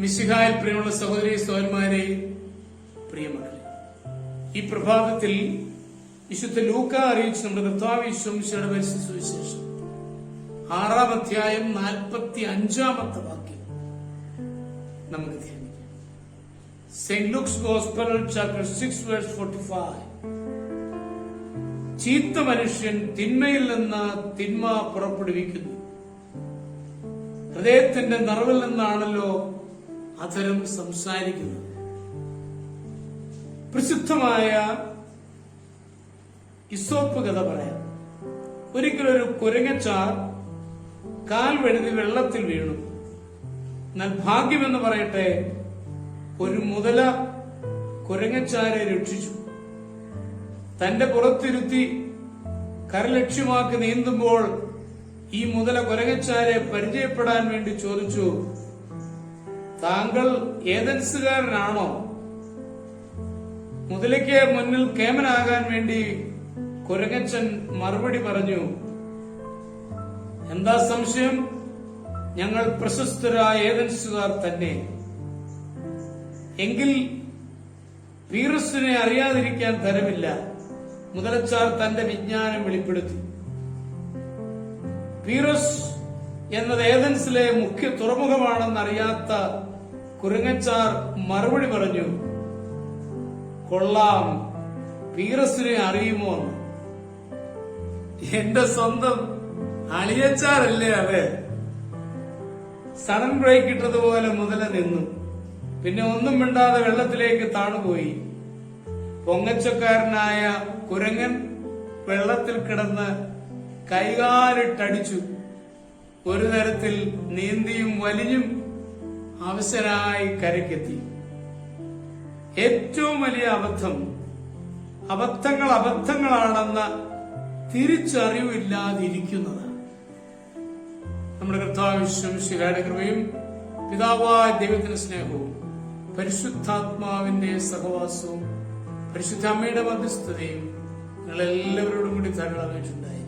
മിശിഹായിൽ പ്രിയമുള്ള സഹോദരി സഹോദരന്മാരെ പ്രിയമക്കളെ ഈ പ്രഭാതത്തിൽ വിശുദ്ധ ലൂക്ക അറിയിച്ച് നമ്മുടെ കർത്താവ് പരിശുദ്ധ സുവിശേഷം ആറാം അധ്യായം നാൽപ്പത്തി അഞ്ചാമത്തെ വാക്യം നമുക്ക് ധ്യാനിക്കാം. Saint Luke's gospel chapter six verse forty five ചീത്ത മനുഷ്യൻ തിന്മയിൽ നിന്ന് തിന്മ പുറപ്പെടുവിക്കുന്നു. ഹൃദയത്തിന്റെ നിറവിൽ നിന്നാണല്ലോ അധരം സംസാരിക്കുന്നത് പ്രസിദ്ധമായ ഇസോപ്പ് കഥ പറയാം. ഒരിക്കലൊരു കുരങ്ങച്ചാർ കാൽ വഴുതി വെള്ളത്തിൽ വീണു. എന്നാൽ ഭാഗ്യമെന്ന് പറയട്ടെ ഒരു മുതല കുരങ്ങച്ചാരെ രക്ഷിച്ചു. തന്റെ പുറത്തിരുത്തി കരലക്ഷ്യമാക്കി നീന്തുമ്പോൾ ഈ മുതല കുരങ്ങച്ചാരെ പരിചയപ്പെടാൻ വേണ്ടി ചോദിച്ചു താങ്കൾ ഏതൻസുകാരനാണോ മുതലയ്ക്ക് മുന്നിൽ കേമനാകാൻ വേണ്ടി കുരങ്ങച്ചൻ മറുപടി പറഞ്ഞു എന്താ സംശയം? ഞങ്ങൾ പ്രശസ്തരായ ഏതൻസുകാർ തന്നെ. എങ്കിൽ വീറസിനെ അറിയാതിരിക്കാൻ തരമില്ല മുതലച്ചാർ തന്റെ വിജ്ഞാനം വെളിപ്പെടുത്തി. വീറസ് എന്നത് ഏതൻസിലെ മുഖ്യ തുറമുഖമാണെന്നറിയാത്ത കുരങ്ങച്ചാർ മറുപടി പറഞ്ഞു കൊള്ളാം പീറസിനെ അറിയുമോ? എന്റെ സ്വന്തം അളിയച്ചാറല്ലേ അത്? സഡൻ ബ്രേക്ക് ഇട്ടതുപോലെ മുതല നിന്നു. പിന്നെ ഒന്നും മിണ്ടാതെ വെള്ളത്തിലേക്ക് താണുപോയി. പൊങ്ങച്ചക്കാരനായ കുരങ്ങൻ വെള്ളത്തിൽ കിടന്ന് കൈകാലിട്ടടിച്ചു. ഒരു തരത്തിൽ നീന്തിയും വലിഞ്ഞും അവസരായി കരയ്ക്കെത്തി. ഏറ്റവും വലിയ അബദ്ധം അബദ്ധങ്ങൾ അബദ്ധങ്ങളാണെന്ന തിരിച്ചറിവില്ലാതിരിക്കുന്നതാണ് നമ്മുടെ കർത്താവിശ്വം വിശ്വംശിയുടെ കൃപയും പിതാവായ ദൈവത്തിന്റെ സ്നേഹവും പരിശുദ്ധാത്മാവിന്റെ സഹവാസവും പരിശുദ്ധ അമ്മയുടെ മധ്യസ്ഥതയും നിങ്ങളെല്ലാവരോടും കൂടി ധാരാളമായിട്ടുണ്ടായിരിക്കും